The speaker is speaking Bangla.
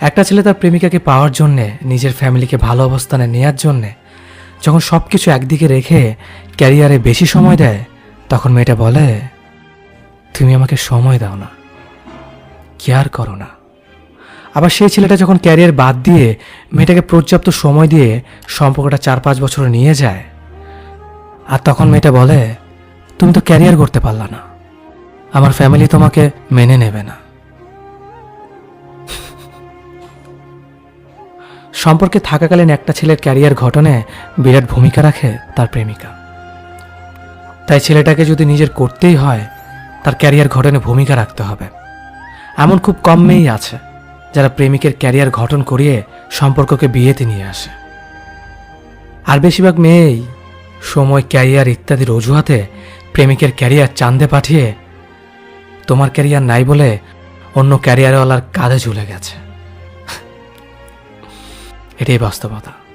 একটা ছেলে তার প্রেমিকাকে পাওয়ার জন্যে, নিজের ফ্যামিলিকে ভালো অবস্থানে নেয়ার জন্যে, যখন সব কিছু একদিকে রেখে ক্যারিয়ারে বেশি সময় দেয়, তখন মেয়েটা বলে, তুমি আমাকে সময় দাও না কেয়ার করো না? আবার সেই ছেলেটা যখন ক্যারিয়ার বাদ দিয়ে মেয়েটাকে পর্যাপ্ত সময় দিয়ে সম্পর্কটা চার পাঁচ বছর নিয়ে যায়, আর তখন মেয়েটা বলে, তুমি তো ক্যারিয়ার করতে পারলা না, আমার ফ্যামিলি তোমাকে মেনে নেবে না। সম্পর্কে থাকাকালীন একটা ছেলের ক্যারিয়ার ঘটনে বিরাট ভূমিকা রাখে তার প্রেমিকা। তাই ছেলেটাকে যদি নিজের করতেই হয়, তার ক্যারিয়ার ঘটনে ভূমিকা রাখতে হবে। এমন খুব কম মেয়েই আছে, যারা প্রেমিকের ক্যারিয়ার গঠন করিয়ে সম্পর্ককে বিয়েতে নিয়ে আসে। আর বেশিরভাগ মেয়েই সময়, ক্যারিয়ার ইত্যাদির অজুহাতে প্রেমিকের ক্যারিয়ার চান্দে পাঠিয়ে, তোমার ক্যারিয়ার নাই বলে অন্য ক্যারিয়ারওয়ালার কাঁধে ঝুলে গেছে। এটাই বাস্তবতা।